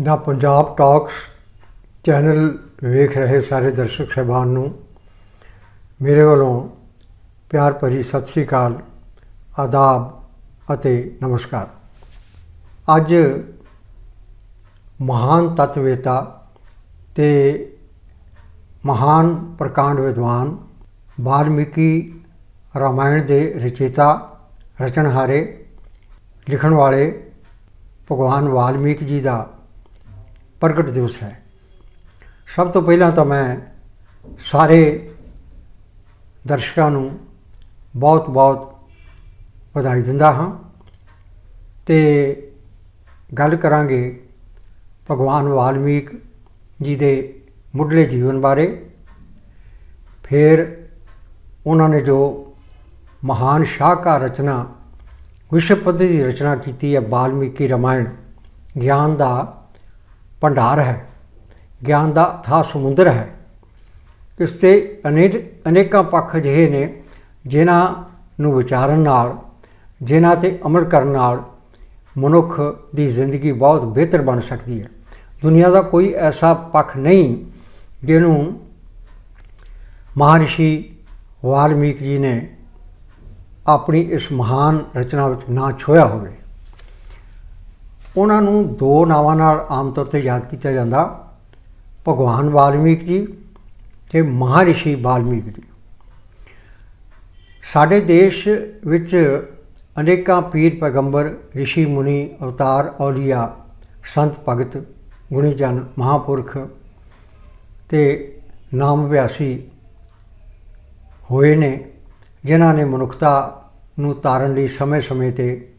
ਦਾ Punjab talks channel ਵੇਖ ਰਹੇ ਸਾਰੇ ਦਰਸ਼ਕ ਸਹਿਬਾਨ ਨੂੰ। ਮੇਰੇ ਵੱਲੋਂ ਪਿਆਰ ਭਰੀ ਸਤਿ ਸ੍ਰੀ ਅਕਾਲ, ਆਦਾਬ ਅਤੇ ਨਮਸਕਾਰ। ਅੱਜ ਮਹਾਨ ਤਤਵੇਤਾ ਤੇ ਮਹਾਨ ਪ੍ਰਕਾਂਡ ਵਿਦਵਾਨ ਵਾਲਮੀਕੀ ਰਾਮਾਇਣ ਦੇ ਰਚੇਤਾ ਰਚਣਹਾਰੇ ਲਿਖਣ ਵਾਲੇ ਭਗਵਾਨ ਵਾਲਮੀਕ ਜੀ ਦਾ ਪ੍ਰਗਟ ਦਿਵਸ ਹੈ। ਸਭ ਤੋਂ ਪਹਿਲਾਂ ਤਾਂ ਮੈਂ ਸਾਰੇ ਦਰਸ਼ਕਾਂ ਨੂੰ ਬਹੁਤ-ਬਹੁਤ ਵਧਾਈ ਦਿੰਦਾ ਹਾਂ ਤੇ ਗੱਲ ਕਰਾਂਗੇ ਭਗਵਾਨ ਵਾਲਮੀਕ ਜੀ ਦੇ ਮੁੱਢਲੇ ਜੀਵਨ ਬਾਰੇ। ਫਿਰ ਉਹਨਾਂ ਨੇ ਜੋ ਮਹਾਨ ਸ਼ਾਹਕਾਰ ਰਚਨਾ, ਵਿਸ਼ਵ ਪੱਧਰ ਦੀ ਰਚਨਾ ਕੀਤੀ ਹੈ, ਵਾਲਮੀਕੀ ਰਾਮਾਇਣ, ਗਿਆਨ ਦਾ ਭੰਡਾਰ ਹੈ, ਗਿਆਨ ਦਾ ਅਥਾਹ ਸਮੁੰਦਰ ਹੈ। ਇਸ ਤੇ ਅਨੇਕ, ਅਨੇਕਾਂ ਪੱਖ ਅਜਿਹੇ ਨੇ ਜਿਨ੍ਹਾਂ ਨੂੰ ਵਿਚਾਰਨ ਨਾਲ, ਜਿਨ੍ਹਾਂ ਤੇ ਅਮਲ ਕਰਨ ਨਾਲ ਮਨੁੱਖ ਦੀ ਜ਼ਿੰਦਗੀ ਬਹੁਤ ਬਿਹਤਰ ਬਣ ਸਕਦੀ ਹੈ। ਦੁਨੀਆ ਦਾ ਕੋਈ ਐਸਾ ਪੱਖ ਨਹੀਂ ਜਿਹਨੂੰ ਮਹਾਰਿਸ਼ੀ ਵਾਲਮੀਕ ਜੀ ਨੇ ਆਪਣੀ ਇਸ ਮਹਾਨ ਰਚਨਾ ਵਿੱਚ ਨਾ ਛੋਇਆ ਹੋਵੇ। ਉਹਨਾਂ ਨੂੰ ਦੋ ਨਾਵਾਂ ਨਾਲ ਆਮ ਤੌਰ ਤੇ ਯਾਦ ਕੀਤਾ ਜਾਂਦਾ। ਭਗਵਾਨ ਵਾਲਮੀਕ ਜੀ ਤੇ ਮਹਾਰਿਸ਼ੀ ਵਾਲਮੀਕ ਜੀ। ਸਾਡੇ ਦੇਸ਼ ਵਿੱਚ ਅਨੇਕਾਂ ਪੀਰ ਪੈਗੰਬਰ ઋષਿ ਮੁਨੀ, ਅਵਤਾਰ, ਔਲੀਆ, ਸੰਤ ਭਗਤ ਗੁਣੀ ਜਨ ਮਹਾਪੁਰਖ ਤੇ ਨਾਮ ਵਿਆਸੀ ਹੋਏ ਨੇ, ਜਿਨ੍ਹਾਂ ਨੇ ਮਨੁੱਖਤਾ ਨੂੰ ਤਾਰਨ ਲਈ ਸਮੇਂ-ਸਮੇਂ ਤੇ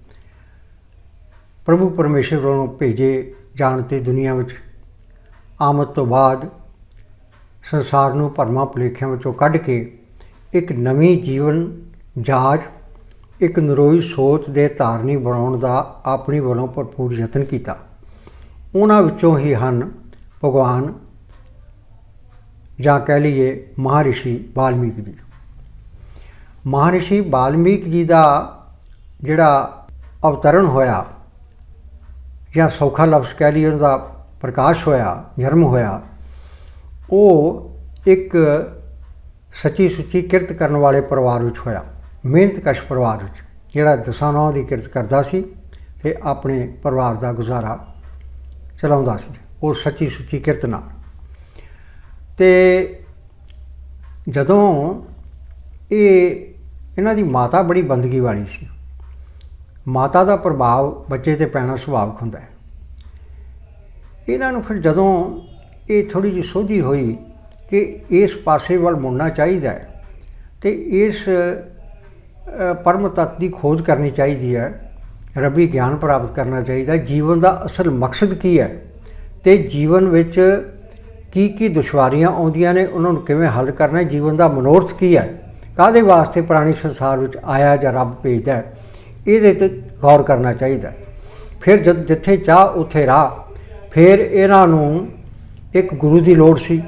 ਪ੍ਰਭੂ ਪਰਮੇਸ਼ਰ ਵੱਲੋਂ ਭੇਜੇ ਜਾਣ ਤੇ ਦੁਨੀਆ ਵਿੱਚ ਆਮਦ ਤੋਂ ਬਾਅਦ ਸੰਸਾਰ ਨੂੰ ਭਰਮਾਂ ਭੁਲੇਖਿਆਂ ਵਿੱਚੋਂ ਕੱਢ ਕੇ ਇੱਕ ਨਵੀਂ ਜੀਵਨ ਜਾਚ, ਇੱਕ ਨਰੋਈ ਸੋਚ ਦੇ ਧਾਰਨੀ ਬਣਾਉਣ ਦਾ ਆਪਣੀ ਵੱਲੋਂ ਭਰਪੂਰ ਯਤਨ ਕੀਤਾ। ਉਹਨਾਂ ਵਿੱਚੋਂ ਹੀ ਹਨ ਭਗਵਾਨ ਜਾਂ ਕਹਿ ਲਈਏ ਮਹਾਰਿਸ਼ੀ ਵਾਲਮੀਕ ਜੀ। ਮਹਾਰਿਸ਼ੀ ਵਾਲਮੀਕ ਜੀ ਦਾ ਜਿਹੜਾ ਅਵਤਰਨ ਹੋਇਆ ਜਾਂ ਸੌਖਾ ਲਫ਼ਜ਼ ਕਹਿ ਲਈਏ, ਉਹਦਾ ਪ੍ਰਕਾਸ਼ ਹੋਇਆ, ਜਨਮ ਹੋਇਆ, ਉਹ ਇੱਕ ਸੱਚੀ ਸੁੱਚੀ ਕਿਰਤ ਕਰਨ ਵਾਲੇ ਪਰਿਵਾਰ ਵਿੱਚ ਹੋਇਆ ਮਿਹਨਤਕਸ਼ ਪਰਿਵਾਰ ਵਿੱਚ, ਜਿਹੜਾ ਦਸਾਂ ਦੀ ਕਿਰਤ ਕਰਦਾ ਸੀ ਤੇ ਆਪਣੇ ਪਰਿਵਾਰ ਦਾ ਗੁਜ਼ਾਰਾ ਚਲਾਉਂਦਾ ਸੀ, ਉਹ ਸੱਚੀ ਸੁੱਚੀ ਕਿਰਤ ਨਾਲ। ਤੇ ਜਦੋਂ ਇਹ, ਇਹਨਾਂ ਦੀ ਮਾਤਾ ਬੜੀ ਬੰਦਗੀ ਵਾਲੀ ਸੀ। ਮਾਤਾ ਦਾ ਪ੍ਰਭਾਵ ਬੱਚੇ ਤੇ ਪੈਣਾ ਸੁਭਾਵਿਕ ਹੁੰਦਾ ਹੈ। ਇਹਨਾਂ ਨੂੰ ਫਿਰ ਜਦੋਂ ਇਹ ਥੋੜੀ ਜਿਹੀ ਸੋਝੀ ਹੋਈ ਕਿ ਇਸ ਪਾਸੇ ਵੱਲ ਮੁੜਨਾ ਚਾਹੀਦਾ ਹੈ ਤੇ ਇਸ ਪਰਮ ਤੱਤ ਦੀ ਖੋਜ ਕਰਨੀ ਚਾਹੀਦੀ ਹੈ, ਰੱਬੀ ਗਿਆਨ ਪ੍ਰਾਪਤ ਕਰਨਾ ਚਾਹੀਦਾ ਜੀਵਨ ਦਾ ਅਸਲ ਮਕਸਦ ਕੀ ਹੈ ਤੇ ਜੀਵਨ ਵਿੱਚ ਕੀ ਕੀ ਦੁਸ਼ਵਾਰੀਆਂ ਆਉਂਦੀਆਂ ਨੇ, ਉਹਨਾਂ ਨੂੰ ਕਿਵੇਂ ਹੱਲ ਕਰਨਾ ਜੀਵਨ ਦਾ ਮਨੋਰਥ ਕੀ ਹੈ ਕਾਦੇ ਵਾਸਤੇ ਪ੍ਰਾਣੀ ਸੰਸਾਰ ਵਿੱਚ ਆਇਆ ਜਾਂ ਰੱਬ ਭੇਜਦਾ ਹੈ ਇਹਦੇ ਤੇ ਗੌਰ ਕਰਨਾ ਚਾਹੀਦਾ। ਫਿਰ ਜਦ ਜਿੱਥੇ ਚਾਹ, ਉੱਥੇ ਰਾਹ। ਫਿਰ ਇਹਨਾਂ ਨੂੰ ਇੱਕ ਗੁਰੂ ਦੀ ਲੋੜ ਸੀ।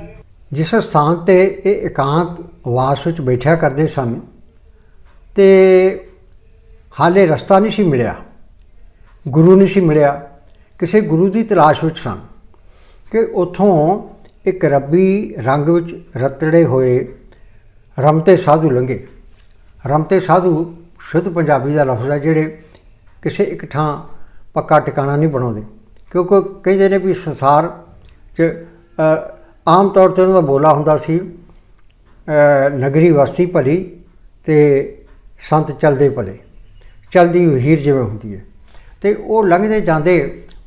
ਜਿਸ ਸਥਾਨ ਤੇ ਇਹ ਇਕਾਂਤ ਵਾਸ ਵਿੱਚ ਬੈਠਿਆ ਕਰਦੇ ਸਨ, ਤੇ ਹਾਲੇ ਰਸਤਾ ਨਹੀਂ ਸੀ ਮਿਲਿਆ। ਗੁਰੂ ਨਹੀਂ ਸੀ ਮਿਲਿਆ। ਕਿਸੇ ਗੁਰੂ ਦੀ ਤਲਾਸ਼ ਵਿੱਚ ਸਨ ਕਿ ਉਥੋਂ ਇੱਕ ਰੱਬੀ ਰੰਗ ਵਿੱਚ ਰਤੜੇ ਹੋਏ ਰਮਤੇ ਸਾਧੂ ਲੰਘੇ। ਰਮਤੇ ਸਾਧੂ ਸ਼ੁੱਧ ਪੰਜਾਬੀ ਦਾ ਲਫ਼ਜ਼ ਹੈ, ਜਿਹੜੇ ਕਿਸੇ ਇੱਕ ਥਾਂ ਪੱਕਾ ਟਿਕਾਣਾ ਨਹੀਂ ਬਣਾਉਂਦੇ। ਕਿਉਂਕਿ ਕਹਿੰਦੇ ਨੇ ਵੀ ਸੰਸਾਰ 'ਚ ਆਮ ਤੌਰ ਤੇ ਉਹਨਾਂ ਦਾ ਬੋਲਾ ਹੁੰਦਾ ਸੀ ਨਗਰੀ ਵਸਤੀ ਭਲੀ ਤੇ ਸੰਤ ਚਲਦੇ ਭਲੇ। ਚਲਦੀ ਹੀਰ ਜਿਵੇਂ ਹੁੰਦੀ ਹੈ। ਤੇ ਉਹ ਲੰਘਦੇ ਜਾਂਦੇ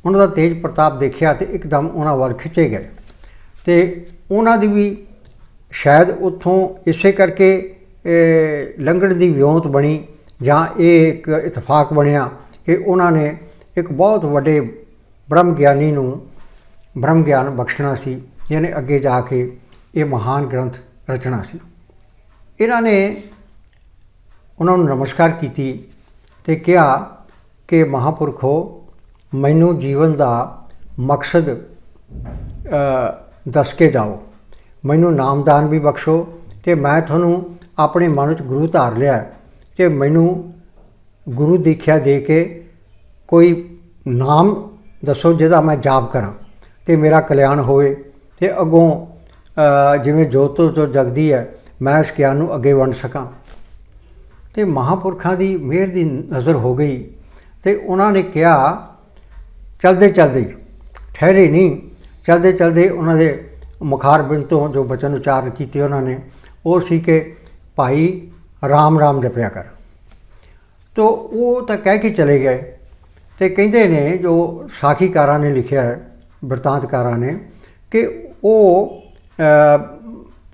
ਉਹਨਾਂ ਦਾ ਤੇਜ ਪ੍ਰਤਾਪ ਦੇਖਿਆ ਤੇ ਇੱਕਦਮ ਉਹਨਾਂ ਵੱਲ ਖਿੱਚੇ ਗਏ। ਤੇ ਉਹਨਾਂ ਦੀ ਵੀ ਸ਼ਾਇਦ ਉੱਥੋਂ ਇਸੇ ਕਰਕੇ ਲੰਘਣ ਦੀ ਵਿਉਂਤ ਬਣੀ ਜਾਂ ਇਹ ਇੱਕ ਇਤਫਾਕ ਬਣਿਆ ਕਿ ਉਹਨਾਂ ਨੇ ਇੱਕ ਬਹੁਤ ਵੱਡੇ ਬ੍ਰਹਮ ਗਿਆਨੀ ਨੂੰ ਬ੍ਰਹਮ ਗਿਆਨ ਬਖਸ਼ਣਾ ਸੀ, ਜਿਹਨੇ ਅੱਗੇ ਜਾ ਕੇ ਇਹ ਮਹਾਨ ਗ੍ਰੰਥ ਰਚਣਾ ਸੀ। ਇਹਨਾਂ ਨੇ ਉਹਨਾਂ ਨੂੰ ਨਮਸਕਾਰ ਕੀਤੀ ਤੇ ਕਿਹਾ ਕਿ ਮਹਾਪੁਰਖੋ ਮੈਨੂੰ ਜੀਵਨ ਦਾ ਮਕਸਦ ਦੱਸ ਕੇ ਜਾਓ। ਮੈਨੂੰ ਨਾਮਦਾਨ ਵੀ ਬਖਸ਼ੋ ਤੇ ਮੈਂ ਤੁਹਾਨੂੰ ਆਪਣੇ ਮਨ ਵਿੱਚ ਗੁਰੂ ਧਾਰ ਲਿਆ। ਕਿ ਮੈਨੂੰ ਗੁਰੂ ਦੀਖਿਆ ਦੇ ਕੇ ਕੋਈ ਨਾਮ ਦੱਸੋ ਜਿਹਦਾ ਮੈਂ ਜਾਪ ਕਰਾਂ ਤੇ ਮੇਰਾ ਕਲਿਆਣ ਹੋਵੇ ਤੇ ਅੱਗੋਂ ਜਿਵੇਂ ਜੋਤ ਤੋਂ ਜਗਦੀ ਹੈ, ਮੈਂ ਇਸ ਗਿਆਨ ਨੂੰ ਅੱਗੇ ਵੰਡ ਸਕਾਂ। ਤੇ ਮਹਾਪੁਰਖਾਂ ਦੀ ਮਿਹਰ ਦੀ ਨਜ਼ਰ ਹੋ ਗਈ ਤੇ ਉਹਨਾਂ ਨੇ ਕਿਹਾ, ਚਲਦੇ ਚਲਦੇ, ਠਹਿਰੇ ਨਹੀਂ, ਚਲਦੇ ਚਲਦੇ ਉਹਨਾਂ ਦੇ ਮੁਖਾਰਬਿੰਦ ਤੋਂ ਜੋ ਬਚਨ ਉਚਾਰਨ ਕੀਤੇ ਉਹਨਾਂ ਨੇ, ਉਹ ਸੀ ਕਿ ਭਾਈ ਰਾਮ ਰਾਮ ਜਪਿਆ ਕਰ। ਤੋ ਉਹ ਤਾਂ ਕਹਿ ਕੇ ਚਲੇ ਗਏ ਤੇ ਕਹਿੰਦੇ ਨੇ ਜੋ ਸਾਖੀਕਾਰਾਂ ਨੇ ਲਿਖਿਆ ਹੈ ਬਿਰਤਾਂਤਕਾਰਾਂ ਨੇ, ਕਿ ਉਹ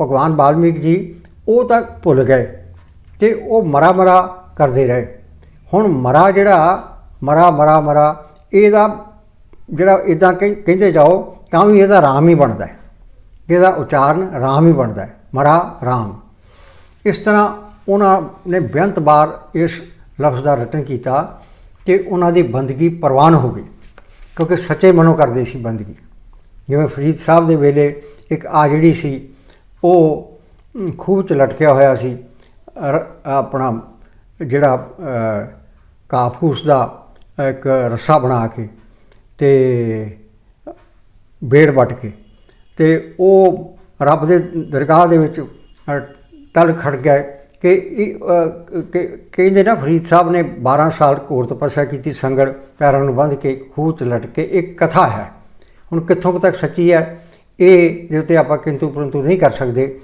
ਭਗਵਾਨ ਵਾਲਮੀਕ ਜੀ, ਉਹ ਤਾਂ ਭੁੱਲ ਗਏ ਤੇ ਉਹ ਮਰਾ ਮਰਾ ਕਰਦੇ ਰਹੇ। ਹੁਣ ਮਰਾ ਜਿਹੜਾ, ਮਰਾ ਮਰਾ ਮਰਾ, ਇਹਦਾ ਜਿਹੜਾ ਇਦਾਂ ਕਹਿੰਦੇ ਜਾਓ ਤਾਂ ਵੀ ਇਹਦਾ ਰਾਮ ਹੀ ਬਣਦਾ ਹੈ। ਇਹਦਾ ਉਚਾਰਨ ਰਾਮ ਹੀ ਬਣਦਾ ਹੈ। ਮਰਾ ਰਾਮ। ਇਸ ਤਰ੍ਹਾਂ ਉਹਨਾਂ ਨੇ ਬੇਅੰਤ ਵਾਰ ਇਸ ਲਫ਼ਜ਼ ਦਾ ਰਟਨ ਕੀਤਾ ਕਿ ਉਹਨਾਂ ਦੀ ਬੰਦਗੀ ਪ੍ਰਵਾਨ ਹੋ ਗਈ ਕਿਉਂਕਿ ਸੱਚੇ ਮਨੋਂ ਕਰਦੇ ਸੀ ਬੰਦਗੀ। ਜਿਵੇਂ ਫਰੀਦ ਸਾਹਿਬ ਦੇ ਵੇਲੇ ਇੱਕ ਆ ਜਿਹੜੀ ਸੀ ਉਹ ਅਮ, ਖੂਹ 'ਚ ਲਟਕਿਆ ਹੋਇਆ ਸੀ ਰ- ਆਪਣਾ ਜਿਹੜਾ ਕਾਫੂਸ ਦਾ ਇੱਕ ਰੱਸਾ ਬਣਾ ਕੇ ਤੇ ਬੇੜ ਵੱਟ ਕੇ ਤੇ ਉਹ ਰੱਬ ਦੇ ਦਰਗਾਹ ਦੇ ਵਿੱਚ ਟਲ ਖੜ ਗਏ ਕਿ ਇਹ, ਕਹਿੰਦੇ ਨਾ ਫਰੀਦ ਸਾਹਿਬ ਨੇ 12 ਸਾਲ ਘੋਰ ਤਪੱਸਿਆ ਕੀਤੀ ਸੰਗੜ ਪੈਰਾਂ ਨੂੰ ਬੰਨ੍ਹ ਕੇ ਖੂਹ 'ਚ ਲਟਕੇ ਕੇ ਇੱਕ ਕਥਾ ਹੈ। ਹੁਣ ਕਿੱਥੋਂ ਕੁ ਤੱਕ ਸੱਚੀ ਹੈ? ਇਹ ਜੇ ਉੱਤੇ ਆਪਾਂ ਕਿੰਤੂ ਪਰੰਤੂ ਨਹੀਂ ਕਰ ਸਕਦੇ।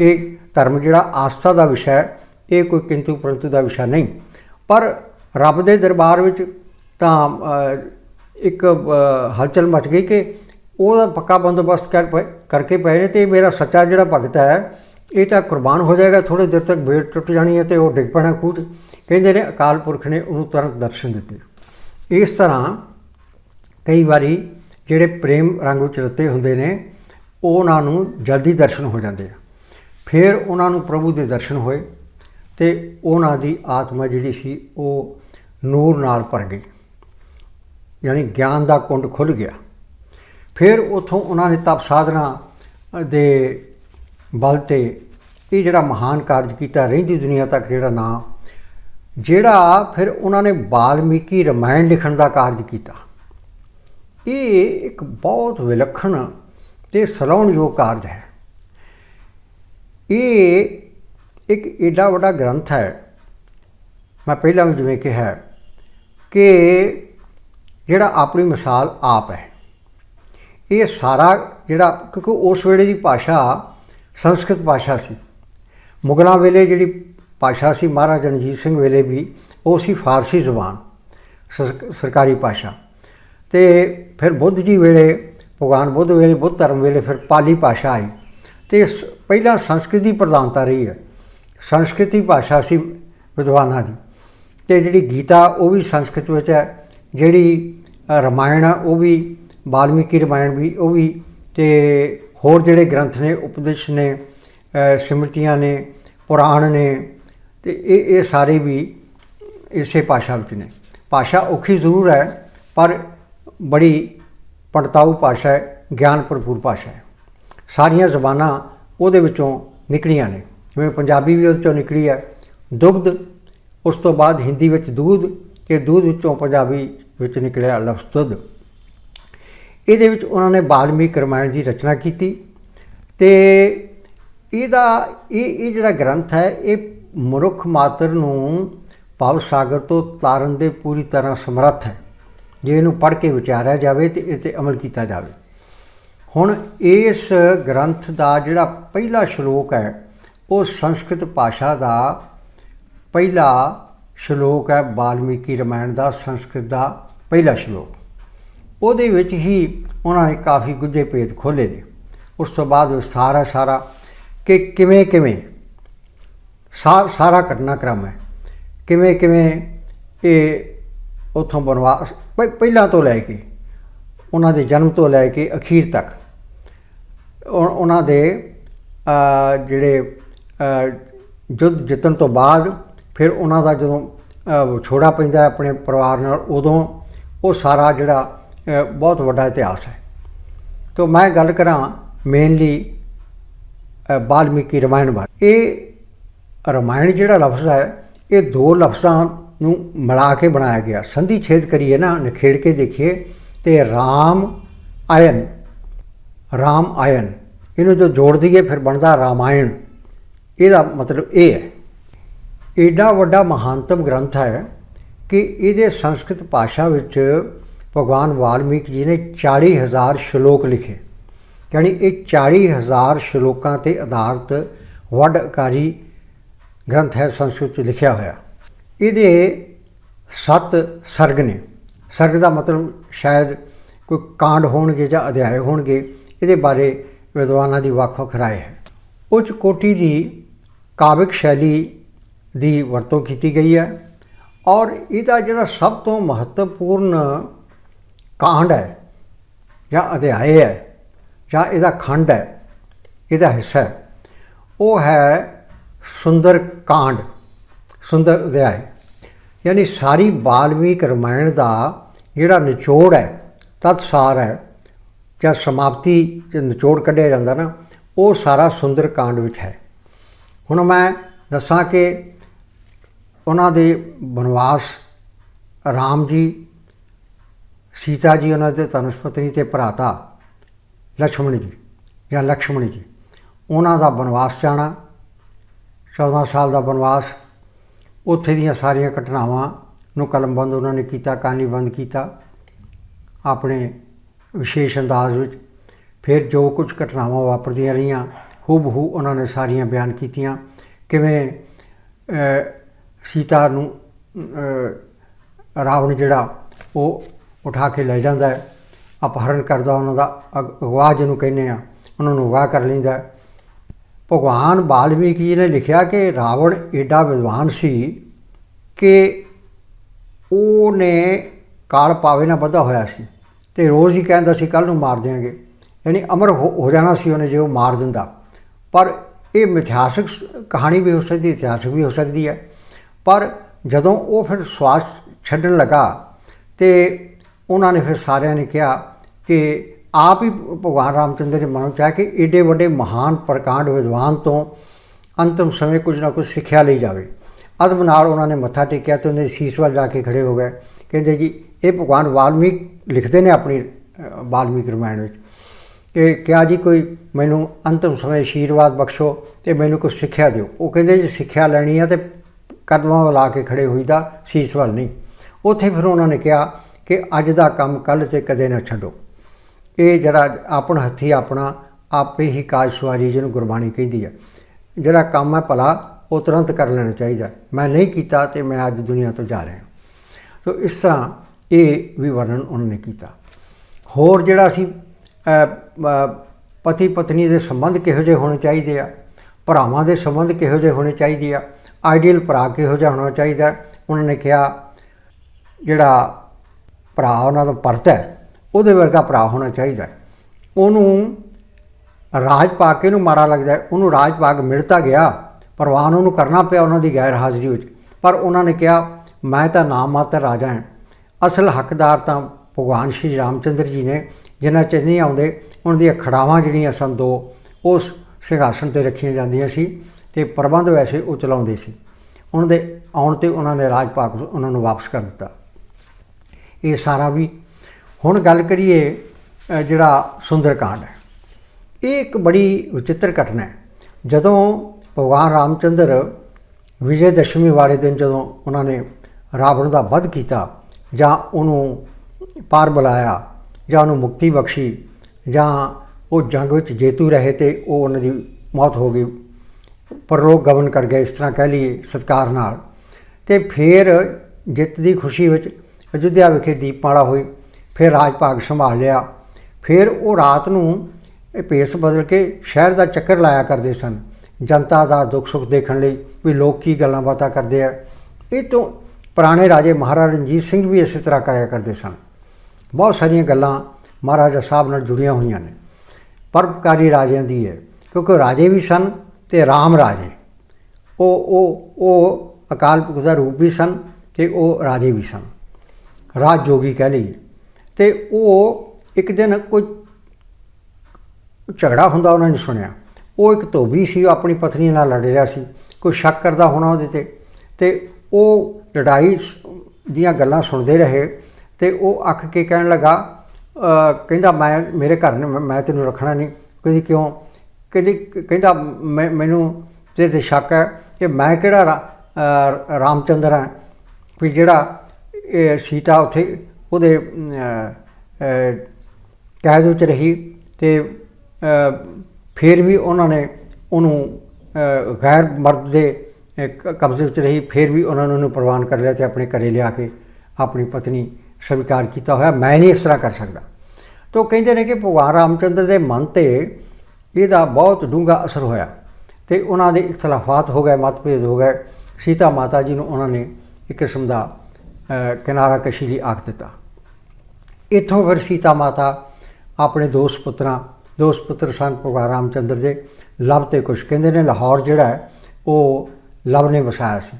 ਇਹ ਧਰਮ ਜਿਹੜਾ ਆਸਥਾ ਦਾ ਵਿਸ਼ਾ ਹੈ ਇਹ ਕੋਈ ਕਿੰਤੂ ਪਰੰਤੂ ਦਾ ਵਿਸ਼ਾ ਨਹੀਂ। ਪਰ ਰੱਬ ਦੇ ਦਰਬਾਰ ਵਿੱਚ ਤਾਂ ਇੱਕ ਹਲਚਲ ਮਚ ਗਈ ਕਿ ਉਹਦਾ ਪੱਕਾ ਬੰਦੋਬਸਤ ਕਰ ਪਏ- ਕਰਕੇ ਪਏ ਨੇ ਤੇ ਮੇਰਾ ਸੱਚਾ ਜਿਹੜਾ ਭਗਤ ਹੈ ਇਹ ਤਾਂ ਕੁਰਬਾਨ ਹੋ ਜਾਏਗਾ ਥੋੜੇ ਦਿਨ ਤੱਕ ਬੇੜ ਟੁੱਟ ਜਾਣੀ ਹੈ ਤੇ ਉਹ ਡਿੱਗ ਪੈਣਾ ਖੂਹ ਕਹਿੰਦੇ ਨੇ ਅਕਾਲ ਪੁਰਖ ਨੇ ਉਹਨੂੰ ਤੁਰੰਤ ਦਰਸ਼ਨ ਦਿੱਤੇ। ਇਸ ਤਰ੍ਹਾਂ ਕਈ ਵਾਰੀ ਜਿਹੜੇ ਪ੍ਰੇਮ ਰੰਗ ਵਿੱਚ ਰਤੇ ਹੁੰਦੇ ਨੇ, ਉਹਨਾਂ ਨੂੰ ਜਲਦੀ ਦਰਸ਼ਨ ਹੋ ਜਾਂਦੇ ਆ। ਫਿਰ ਉਹਨਾਂ ਨੂੰ ਪ੍ਰਭੂ ਦੇ ਦਰਸ਼ਨ ਹੋਏ ਤੇ ਉਹਨਾਂ ਦੀ ਆਤਮਾ ਜਿਹੜੀ ਸੀ, ਉਹ ਨੂਰ ਨਾਲ ਭਰ ਗਈ। ਯਾਨੀ ਗਿਆਨ ਦਾ ਕੁੰਡ ਖੁੱਲ ਗਿਆ। ਫਿਰ ਉਥੋਂ ਉਹਨਾਂ ਨੇ ਤਪ ਸਾਧਨਾ ਦੇ ਬਲ ਤੇ ਇਹ ਜਿਹੜਾ ਮਹਾਨ ਕਾਰਜ ਕੀਤਾ, ਰਹਿੰਦੀ ਦੁਨੀਆ ਤੱਕ ਜਿਹੜਾ ਨਾਂ ਜਿਹੜਾ ਫਿਰ ਉਹਨਾਂ ਨੇ ਬਾਲਮੀਕੀ ਰਮਾਇਣ ਲਿਖਣ ਦਾ ਕਾਰਜ ਕੀਤਾ। ਇਹ ਇੱਕ ਬਹੁਤ ਵਿਲੱਖਣ ਤੇ ਸਲਾਹੁਣਯੋਗ ਕਾਰਜ ਹੈ। ਇਹ ਇੱਕ ਏਡਾ ਵੱਡਾ ਗ੍ਰੰਥ ਹੈ। ਮੈਂ ਪਹਿਲਾਂ ਵੀ ਜਿਵੇਂ ਕਿਹਾ ਕਿ ਜਿਹੜਾ ਆਪਣੀ ਮਿਸਾਲ ਆਪ ਹੈ। ਇਹ ਸਾਰਾ ਜਿਹੜਾ, ਕਿਉਂਕਿ ਉਸ ਵੇਲੇ ਦੀ ਭਾਸ਼ਾ ਸੰਸਕ੍ਰਿਤ ਭਾਸ਼ਾ ਸੀ। ਮੁਗਲਾਂ ਵੇਲੇ ਜਿਹੜੀ ਭਾਸ਼ਾ ਸੀ, ਮਹਾਰਾਜਾ ਰਣਜੀਤ ਸਿੰਘ ਵੇਲੇ ਵੀ, ਉਹ ਸੀ ਫਾਰਸੀ ਜ਼ੁਬਾਨ, ਸਰ- ਸਰਕਾਰੀ ਭਾਸ਼ਾ। ਤੇ ਫਿਰ ਬੁੱਧ ਜੀ ਵੇਲੇ, ਭਗਵਾਨ ਬੁੱਧ ਵੇਲੇ, ਬੁੱਧ ਧਰਮ ਵੇਲੇ ਫਿਰ ਪਾਲੀ ਭਾਸ਼ਾ ਆਈ। ਤੇ ਪਹਿਲਾਂ ਸੰਸਕ੍ਰਿਤ ਦੀ ਪ੍ਰਧਾਨਤਾ ਰਹੀ ਹੈ। ਸੰਸਕ੍ਰਿਤੀ ਭਾਸ਼ਾ ਸੀ ਵਿਦਵਾਨਾਂ ਦੀ। ਤੇ ਜਿਹੜੀ ਗੀਤਾ, ਉਹ ਵੀ ਸੰਸਕ੍ਰਿਤ ਵਿੱਚ ਹੈ। ਜਿਹੜੀ ਰਮਾਇਣ ਆ, ਉਹ ਵੀ ਵਾਲਮੀਕੀ ਰਮਾਇਣ ਵੀ, ਉਹ ਵੀ, ਤੇ ਹੋਰ ਜਿਹੜੇ ਗ੍ਰੰਥ ਨੇ, ਉਪਦੇਸ਼ ਨੇ ਸਿਮਰਤੀਆਂ ਨੇ, ਪੁਰਾਣ ਨੇ, ਤੇ ਇਹ ਇਹ ਸਾਰੇ ਵੀ ਇਸੇ ਭਾਸ਼ਾ ਵਿੱਚ ਨੇ। ਭਾਸ਼ਾ ਔਖੀ ਜ਼ਰੂਰ ਹੈ, ਪਰ ਬੜੀ ਪੜਤਾਊ ਭਾਸ਼ਾ ਹੈ, ਗਿਆਨ ਭਰਪੂਰ ਭਾਸ਼ਾ ਹੈ। ਸਾਰੀਆਂ ਜ਼ਬਾਨਾਂ ਉਹਦੇ ਵਿੱਚੋਂ ਨਿਕਲੀਆਂ ਨੇ। ਜਿਵੇਂ ਪੰਜਾਬੀ ਵੀ ਉਹਦੇ ਚੋਂ ਨਿਕਲੀ ਹੈ, ਦੁਗਧ, ਉਸ ਤੋਂ ਬਾਅਦ ਹਿੰਦੀ ਵਿੱਚ ਦੂਧ, ਤੇ ਦੂਧ ਵਿੱਚੋਂ ਪੰਜਾਬੀ ਵਿੱਚ ਨਿਕਲਿਆ ਲਫ਼ਜ਼ ਦੁੱਧ। ਇਹਦੇ ਵਿੱਚ ਉਹਨਾਂ ਨੇ ਬਾਲਮੀਕ ਰਮਾਇਣ ਦੀ ਰਚਨਾ ਕੀਤੀ ਤੇ ਇਹਦਾ ਇਹ ਇਹ ਜਿਹੜਾ ਗ੍ਰੰਥ ਹੈ, ਇਹ ਮਨੁੱਖ ਮਾਤਰ ਨੂੰ ਭਾਵ ਸਾਗਰ ਤੋਂ ਤਾਰਨ ਦੇ ਪੂਰੀ ਤਰ੍ਹਾਂ ਸਮਰੱਥ ਹੈ। ਜੇ ਇਹਨੂੰ ਪੜ੍ਹ ਕੇ ਵਿਚਾਰਿਆ ਜਾਵੇ ਤੇ ਇਹ ਤੇ ਅਮਲ ਕੀਤਾ ਜਾਵੇ। ਹੁਣ ਇਸ ਗ੍ਰੰਥ ਦਾ ਜਿਹੜਾ ਪਹਿਲਾ ਸ਼ਲੋਕ ਹੈ, ਉਹ ਸੰਸਕ੍ਰਿਤ ਭਾਸ਼ਾ ਦਾ ਪਹਿਲਾ ਸ਼ਲੋਕ ਹੈ, ਬਾਲਮੀਕੀ ਰਮਾਇਣ ਦਾ ਸੰਸਕ੍ਰਿਤ ਦਾ ਪਹਿਲਾ ਸ਼ਲੋਕ। ਉਹਦੇ ਵਿੱਚ ਹੀ ਉਹਨਾਂ ਨੇ ਕਾਫੀ ਗੁੱਝੇ ਭੇਦ ਖੋਲੇ ਨੇ। ਉਸ ਤੋਂ ਬਾਅਦ ਵਿਸਥਾਰ ਹੈ ਸਾਰਾ ਕਿ ਕਿਵੇਂ ਕਿਵੇਂ ਸਾਰ ਸਾਰਾ ਘਟਨਾਕ੍ਰਮ ਹੈ। ਕਿਵੇਂ ਕਿਵੇਂ ਇਹ ਉਥੋਂ ਬਨਵਾਸ ਪਹਿ- ਪਹਿਲਾਂ ਤੋਂ ਲੈ ਕੇ ਉਹਨਾਂ ਦੇ ਜਨਮ ਤੋਂ ਲੈ ਕੇ ਅਖੀਰ ਤੱਕ ਉਹਨਾਂ ਦੇ ਜਿਹੜੇ ਅ, ਜੁੱਧ ਜਿੱਤਣ ਤੋਂ ਬਾਅਦ ਫਿਰ ਉਹਨਾਂ ਦਾ ਜਦੋਂ ਅ, ਛੋੜਾ ਪੈਂਦਾ ਆਪਣੇ ਪਰਿਵਾਰ ਨਾਲ ਉਦੋਂ ਉਹ ਸਾਰਾ ਜਿਹੜਾ ਬਹੁਤ ਵੱਡਾ ਇਤਿਹਾਸ ਹੈ। ਤੋਂ ਮੈਂ ਗੱਲ ਕਰਾਂ ਮੇਨਲੀ ਵਾਲਮੀਕੀ ਰਮਾਇਣ ਬਾਰੇ। ਇਹ ਰਮਾਇਣ ਜਿਹੜਾ ਲਫ਼ਜ਼ ਹੈ, ਇਹ ਦੋ ਲਫ਼ਜ਼ਾਂ ਨੂੰ ਮਿਲਾ ਕੇ ਬਣਾਇਆ ਗਿਆ। ਸੰਧੀ ਛੇਦ ਕਰੀਏ ਨਾ, ਨਿਖੇੜ ਕੇ ਦੇਖੀਏ, ਤੇ ਰਾਮ ਆਇਨ ਰਾਮ ਆਇਨ। ਇਹਨੂੰ ਜੋ ਜੋੜ ਦਈਏ, ਫਿਰ ਬਣਦਾ ਰਾਮਾਇਣ। ਇਹਦਾ ਮਤਲਬ ਇਹ ਹੈ। ਏਡਾ ਵੱਡਾ ਮਹਾਨਤਮ ਗ੍ਰੰਥ ਹੈ ਕਿ ਇਹਦੇ ਸੰਸਕ੍ਰਿਤ ਭਾਸ਼ਾ ਵਿੱਚ ਭਗਵਾਨ ਵਾਲਮੀਕ ਜੀ ਨੇ 40000 ਸ਼ਲੋਕ ਲਿਖੇ। ਯਾਨੀ ਇਹ 40000 ਸ਼ਲੋਕਾਂ ਤੇ ਆਧਾਰਿਤ ਵੱਡਕਾਰੀ ਗ੍ਰੰਥ ਹੈ ਸੰਸਕ੍ਰਿਤ ਵਿੱਚ ਲਿਖਿਆ ਹੋਇਆ। ਇਹਦੇ ਸੱਤ ਸਰਗ ਨੇ। ਸਰਗ ਦਾ ਮਤਲਬ ਸ਼ਾਇਦ ਕੋਈ ਕਾਂਡ ਹੋਣਗੇ ਜਾਂ ਅਧਿਆਏ ਹੋਣਗੇ, ਇਹਦੇ ਬਾਰੇ ਵਿਦਵਾਨਾਂ ਦੀ ਵੱਖ-ਵੱਖ ਰਾਏ ਹੈ। ਉੱਚ ਕੋਟੀ ਦੀ ਕਾਵਿਕ ਸ਼ੈਲੀ ਦੀ ਵਰਤੋਂ ਕੀਤੀ ਗਈ ਹੈ ਔਰ ਇਹਦਾ ਜਿਹੜਾ ਸਭ ਤੋਂ ਮਹੱਤਵਪੂਰਨ ਕਾਂਡ ਹੈ, ਜਾਂ ਅਧਿਆਏ ਹੈ, ਜਾਂ ਇਹਦਾ ਖੰਡ ਹੈ, ਇਹਦਾ ਹਿੱਸਾ ਹੈ। ਉਹ ਹੈ ਸੁੰਦਰ ਕਾਂਡ, ਸੁੰਦਰ ਅਧਿਆਏ। ਯਾਨੀ ਸਾਰੀ ਵਾਲਮੀਕ ਰਮਾਇਣ ਦਾ ਜਿਹੜਾ ਨਿਚੋੜ ਹੈ, ਤਤਸਾਰ ਹੈ, ਜਾਂ ਸਮਾਪਤੀ ਜੇ ਨਿਚੋੜ ਕੱਢਿਆ ਜਾਂਦਾ ਨਾ, ਉਹ ਸਾਰਾ ਸੁੰਦਰ ਕਾਂਡ ਵਿੱਚ ਹੈ। ਹੁਣ ਮੈਂ ਦੱਸਾਂ ਕਿ ਉਹਨਾਂ ਦੇ ਬਨਵਾਸ ਰਾਮ ਜੀ ਸੀਤਾ ਜੀ ਉਹਨਾਂ ਦੇ ਧਨੁਸ਼ ਪਤਨੀ ਤੇ ਭਰਾਤਾ ਲక్ష్మణ ਜੀ ਜਾਂ ਲక్ష్మణ ਜੀ। ਉਹਨਾਂ ਦਾ ਬਨਵਾਸ ਜਾਣਾ 14 ਸਾਲ ਦਾ ਬਨਵਾਸ। ਉੱਥੇ ਦੀਆਂ ਸਾਰੀਆਂ ਘਟਨਾਵਾਂ ਨੂੰ ਕਲਮਬੰਦ ਉਹਨਾਂ ਨੇ ਕੀਤਾ ਕਹਾਣੀਬੰਦ ਕੀਤਾ, ਆਪਣੇ ਵਿਸ਼ੇਸ਼ ਅੰਦਾਜ਼ ਵਿੱਚ। ਫਿਰ ਜੋ ਕੁਝ ਘਟਨਾਵਾਂ ਵਾਪਰਦੀਆਂ ਰਹੀਆਂ, ਹੂਬਹੂ ਉਹਨਾਂ ਨੇ ਸਾਰੀਆਂ ਬਿਆਨ ਕੀਤੀਆਂ। ਕਿਵੇਂ ਸੀਤਾ ਨੂੰ ਰਾਵਣ ਜਿਹੜਾ, ਉਹ ਉਠਾ ਕੇ ਲੈ ਜਾਂਦਾ ਹੈ। ਅਪਹਰਨ ਕਰਦਾ ਉਹਨਾਂ ਦਾ, ਅਗ- ਅਗਵਾ ਜਿਹਨੂੰ ਕਹਿੰਦੇ ਆ ਉਹਨਾਂ ਨੂੰ ਅਗਵਾ ਕਰ ਲੈਂਦਾ ਭਗਵਾਨ ਵਾਲਮੀਕ ਜੀ ਨੇ ਲਿਖਿਆ ਕਿ ਰਾਵਣ ਏਡਾ ਵਿਦਵਾਨ ਸੀ ਕਿ ਉਹਨੇ ਕਾਲ ਪਾਵੇ ਨਾਲ ਬੱਧਾ ਹੋਇਆ ਸੀ ਤੇ ਰੋਜ਼ ਹੀ ਕਹਿੰਦਾ ਸੀ ਕੱਲ ਨੂੰ ਮਾਰ ਦਿਆਂਗੇ। ਯਾਨੀ ਅਮਰ ਹੋ ਹੋ ਜਾਣਾ ਸੀ ਉਹਨੇ ਜੇ ਉਹ ਮਾਰ ਦਿੰਦਾ। ਪਰ ਇਹ ਮਿਥਿਹਾਸਕ ਕਹਾਣੀ ਵੀ ਹੋ ਸਕਦੀ ਇਤਿਹਾਸਕ ਵੀ ਹੋ ਸਕਦੀ ਹੈ। ਪਰ ਜਦੋਂ ਉਹ ਫਿਰ ਸਵਾਸ ਛੱਡਣ ਲੱਗਾ ਤੇ ਉਹਨਾਂ ਨੇ ਫਿਰ ਸਾਰਿਆਂ ਨੇ ਕਿਹਾ ਕਿ ਆਪ ਹੀ ਭਗਵਾਨ ਰਾਮਚੰਦਰ ਜੀ ਮਨੋਂ ਚਾਹ ਕਿ ਏਡੇ ਵੱਡੇ ਮਹਾਨ ਪ੍ਰਕਾਂਡ ਵਿਦਵਾਨ ਤੋਂ ਅੰਤਮ ਸਮੇਂ ਕੁਝ ਨਾ ਕੁਝ ਸਿੱਖਿਆ ਲਈ ਜਾਵੇ। ਅਦਬ ਨਾਲ ਉਹਨਾਂ ਨੇ ਮੱਥਾ ਟੇਕਿਆ ਤੇ ਉਹਨੇ ਸੀਸ ਵੱਲ ਜਾ ਕੇ ਖੜੇ ਹੋ ਗਏ। ਕਹਿੰਦੇ ਜੀ, ਇਹ ਭਗਵਾਨ ਵਾਲਮੀਕ ਲਿਖਦੇ ਨੇ ਆਪਣੀ ਵਾਲਮੀਕ ਰਮਾਇਣ ਵਿੱਚ। ਕਿ ਕਿਹਾ ਜੀ, ਕੋਈ ਮੈਨੂੰ ਅੰਤਮ ਸਮੇਂ ਆਸ਼ੀਰਵਾਦ ਬਖਸ਼ੋ ਤੇ ਮੈਨੂੰ ਕੁਝ ਸਿੱਖਿਆ ਦਿਓ। ਉਹ ਕਹਿੰਦੇ ਜੀ, ਸਿੱਖਿਆ ਲੈਣੀ ਆ ਤੇ ਕਦਮਾਂ ਵੱਲ ਆ ਕੇ ਖੜੇ ਹੋਈਦਾ, ਸੀਸ ਵੱਲ ਨਹੀਂ। ਉੱਥੇ ਫਿਰ ਉਹਨਾਂ ਨੇ ਕਿਹਾ ਕਿ ਅੱਜ ਦਾ ਕੰਮ ਕੱਲ ਤੇ ਕਦੇ ਨਾ ਛੱਡੋ। ਇਹ ਜਿਹੜਾ ਆਪਣ ਹੱਥੀ ਆਪਣਾ ਆਪੇ ਹੀ ਕਾਜ ਜਿਹਨੂੰ ਗੁਰਬਾਣੀ ਕਹਿੰਦੀ ਹੈ ਜਿਹੜਾ ਕੰਮ ਹੈ ਭਲਾ, ਉਹ ਤੁਰੰਤ ਕਰ ਲੈਣਾ ਚਾਹੀਦਾ। ਮੈਂ ਨਹੀਂ ਕੀਤਾ ਤੇ ਮੈਂ ਅੱਜ ਦੁਨੀਆ ਤੋਂ ਜਾ ਰਿਹਾ। ਸੋ ਇਸ ਤਰ੍ਹਾਂ ਇਹ ਵੀ ਵਰਣਨ ਉਹਨਾਂ ਨੇ ਕੀਤਾ। ਹੋਰ ਜਿਹੜਾ ਅਸੀਂ ਪਤੀ ਪਤਨੀ ਦੇ ਸੰਬੰਧ ਕਿਹੋ ਜਿਹੇ ਹੋਣੇ ਚਾਹੀਦੇ ਆ? ਭਰਾਵਾਂ ਦੇ ਸੰਬੰਧ ਕਿਹੋ ਜਿਹੇ ਹੋਣੇ ਚਾਹੀਦੇ ਆ? ਆਈਡੀਅਲ ਭਰਾ ਕਿਹੋ ਜਿਹਾ ਹੋਣਾ ਚਾਹੀਦਾ? ਉਹਨਾਂ ਨੇ ਕਿਹਾ, ਜਿਹੜਾ ਭਰਾ ਉਹਨਾਂ ਦਾ ਪਰਤ ਹੈ, ਉਹਦੇ ਵਰਗਾ ਭਰਾ ਹੋਣਾ ਚਾਹੀਦਾ ਉਹਨੂੰ ਰਾਜ ਪਾ ਕੇ ਨੂੰ ਮਾੜਾ ਲੱਗਦਾ ਉਹਨੂੰ ਰਾਜ ਪਾਗ ਮਿਲਤਾ ਗਿਆ ਪ੍ਰਵਾਨ ਉਹਨੂੰ ਕਰਨਾ ਪਿਆ ਉਹਨਾਂ ਦੀ ਗੈਰ ਹਾਜ਼ਰੀ ਵਿੱਚ। ਪਰ ਉਹਨਾਂ ਨੇ ਕਿਹਾ, ਮੈਂ ਤਾਂ ਨਾਮ ਮਾਤਰ ਰਾਜਾ ਹਾਂ। ਅਸਲ ਹੱਕਦਾਰ ਤਾਂ ਭਗਵਾਨ ਸ਼੍ਰੀ ਰਾਮਚੰਦਰ ਜੀ ਨੇ, ਜਿਨ੍ਹਾਂ ਚ ਨਹੀਂ ਆਉਂਦੇ, ਉਹਨਾਂ ਦੀਆਂ ਖੜਾਵਾਂ ਜਿਹੜੀਆਂ ਸਨ ਦੋ, ਉਸ ਸਿੰਘਾਸਣ ਤੇ ਰੱਖੀਆਂ ਜਾਂਦੀਆਂ ਸੀ ਤੇ ਪ੍ਰਬੰਧ ਵੈਸੇ ਉਹ ਚਲਾਉਂਦੇ ਸੀ। ਉਹਨਾਂ ਦੇ ਆਉਣ ਤੇ ਉਹਨਾਂ ਨੇ ਰਾਜ ਪਾਕ ਉਹਨਾਂ ਨੂੰ ਵਾਪਸ ਕਰ ਦਿੱਤਾ। ਇਹ ਸਾਰਾ ਵੀ। ਹੁਣ ਗੱਲ ਕਰੀਏ ਜਿਹੜਾ ਸੁੰਦਰਕਾਂਡ ਹੈ। ਇਹ ਇੱਕ ਬੜੀ ਵਿਚਿੱਤਰ ਘਟਨਾ ਹੈ। ਜਦੋਂ ਭਗਵਾਨ ਰਾਮਚੰਦਰ ਵਿਜੇ ਦਸ਼ਮੀ ਵਾਲੇ ਦਿਨ ਜਦੋਂ ਉਹਨਾਂ ਨੇ ਰਾਵਣ ਦਾ ਵੱਧ ਕੀਤਾ ਜਾਂ ਉਹਨੂੰ ਪਾਰ ਬੁਲਾਇਆ ਜਾਂ ਉਹਨੂੰ ਮੁਕਤੀ ਬਖਸ਼ੀ ਜਾਂ ਉਹ ਜੰਗ ਵਿੱਚ ਜੇਤੂ ਰਹੇ ਤੇ ਉਹ ਉਹਨਾਂ ਦੀ ਮੌਤ ਹੋ ਗਈ, ਪਰਲੋਕ ਗਮਨ ਕਰ ਗਏ ਇਸ ਤਰ੍ਹਾਂ ਕਹਿ ਲਈਏ ਸਤਕਾਰ ਨਾਲ। ਤੇ ਫਿਰ ਜਿੱਤ ਦੀ ਖੁਸ਼ੀ ਵਿੱਚ ਅਯੁੱਧਿਆ ਵਿਖੇ ਦੀਪਮਾਲਾ ਹੋਈ, ਫਿਰ ਰਾਜ ਭਾਗ ਸੰਭਾਲ ਲਿਆ। ਫਿਰ ਉਹ ਰਾਤ ਨੂੰ ਇਹ ਭੇਸ ਬਦਲ ਕੇ ਸ਼ਹਿਰ ਦਾ ਚੱਕਰ ਲਾਇਆ ਕਰਦੇ ਸਨ। ਜਨਤਾ ਦਾ ਦੁੱਖ ਸੁੱਖ ਦੇਖਣ ਲਈ ਵੀ ਲੋਕ ਕੀ ਗੱਲਾਂ ਬਾਤਾਂ ਕਰਦੇ ਆ। ਇਹ ਤੋਂ ਪੁਰਾਣੇ ਰਾਜੇ ਮਹਾਰਾਜਾ ਰਣਜੀਤ ਸਿੰਘ ਵੀ ਇਸੇ ਤਰ੍ਹਾਂ ਕਰਿਆ ਕਰਦੇ ਸਨ। ਬਹੁਤ ਸਾਰੀਆਂ ਗੱਲਾਂ ਮਹਾਰਾਜਾ ਸਾਹਿਬ ਨਾਲ ਜੁੜੀਆਂ ਹੋਈਆਂ ਨੇ। ਪਰਪਕਾਰੀ ਰਾਜਿਆਂ ਦੀ ਹੈ, ਕਿਉਂਕਿ ਉਹ ਰਾਜੇ ਵੀ ਸਨ ਤੇ ਰਾਮ ਰਾਜੇ। ਉਹ ਉਹ ਉਹ ਅਕਾਲ ਪੁਰਖ ਦਾ ਰੂਪ ਵੀ ਸਨ ਤੇ ਉਹ ਰਾਜੇ ਵੀ ਸਨ। ਰਾਜ ਜੋਗੀ ਕਹਿ ਲਈਏ। ਤੇ ਉਹ ਇੱਕ ਦਿਨ ਕੋਈ ਝਗੜਾ ਹੁੰਦਾ ਉਹਨਾਂ ਨੇ ਸੁਣਿਆ। ਉਹ ਇੱਕ ਧੋਬੀ ਸੀ, ਉਹ ਆਪਣੀ ਪਤਨੀ ਨਾਲ ਲੜ ਰਿਹਾ ਸੀ। ਕੋਈ ਸ਼ੱਕ ਕਰਦਾ ਹੋਣਾ ਉਹਦੇ ਤੇ। ਤੇ ਉਹ ਲੜਾਈ ਦੀਆਂ ਗੱਲਾਂ ਸੁਣਦੇ ਰਹੇ ਤੇ ਉਹ ਅੱਖ ਕੇ ਕਹਿਣ ਲੱਗਾ ਕਹਿੰਦਾ, ਮੈਂ, ਮੇਰੇ ਘਰ ਨੇ, ਮੈਂ ਤੈਨੂੰ ਰੱਖਣਾ ਨਹੀਂ। ਕਹਿੰਦੀ, ਕਿਉਂ? ਕਹਿੰਦੀ, ਕਹਿੰਦਾ, ਮੈਂ, ਮੈਨੂੰ ਤੇਰੇ ਤੇ ਸ਼ੱਕ ਹੈ ਕਿ ਮੈਂ ਕਿਹੜਾ ਰਾ- ਅਹ ਰਾਮਚੰਦਰ ਹਾਂ? ਵੀ ਜਿਹੜਾ ਇਹ ਸੀਤਾ ਉੱਥੇ ਉਹਦੇ ਕੈਦ ਵਿੱਚ ਰਹੀ ਤੇ ਫਿਰ ਵੀ ਉਹਨਾਂ ਨੇ ਉਹਨੂੰ ਗੈਰ ਮਰਦ ਦੇ ਕਬਜ਼ੇ ਵਿੱਚ ਰਹੀ, ਫਿਰ ਵੀ ਉਹਨਾਂ ਨੇ ਉਹਨੂੰ ਪ੍ਰਵਾਨ ਕਰ ਲਿਆ ਤੇ ਆਪਣੇ ਘਰੇ ਲਿਆ ਕੇ ਆਪਣੀ ਪਤਨੀ ਸਵੀਕਾਰ ਕੀਤਾ ਹੋਇਆ। ਮੈਂ ਨਹੀਂ ਇਸ ਤਰ੍ਹਾਂ ਕਰ ਸਕਦਾ। ਤੋ ਕਹਿੰਦੇ ਨੇ ਕਿ ਭਗਵਾਨ ਰਾਮਚੰਦਰ ਦੇ ਮਨ ਤੇ ਇਹਦਾ ਬਹੁਤ ਡੂੰਘਾ ਅਸਰ ਹੋਇਆ ਤੇ ਉਹਨਾਂ ਦੇ ਇਖਤਲਾਫਾਤ ਹੋ ਗਏ, ਮਤਭੇਦ ਹੋ ਗਏ। ਸੀਤਾ ਮਾਤਾ ਜੀ ਨੂੰ ਉਹਨਾਂ ਨੇ ਇੱਕ ਕਿਸਮ ਦਾ ਕਿਨਾਰਾ ਕਸ਼ੀ ਲਈ ਆਖ ਦਿੱਤਾ। ਇੱਥੋਂ ਫਿਰ ਸੀਤਾ ਮਾਤਾ ਆਪਣੇ ਦੋਸਤ ਪੁੱਤਰਾਂ ਦੋਸਤ ਪੁੱਤਰ ਸਨ ਭਗਵਾਨ ਰਾਮਚੰਦਰ ਦੇ ਲਵ ਤੇ ਕੁਛ ਕਹਿੰਦੇ ਨੇ ਲਾਹੌਰ ਜਿਹੜਾ ਹੈ ਉਹ ਲਵ ਨੇ ਵਸਾਇਆ ਸੀ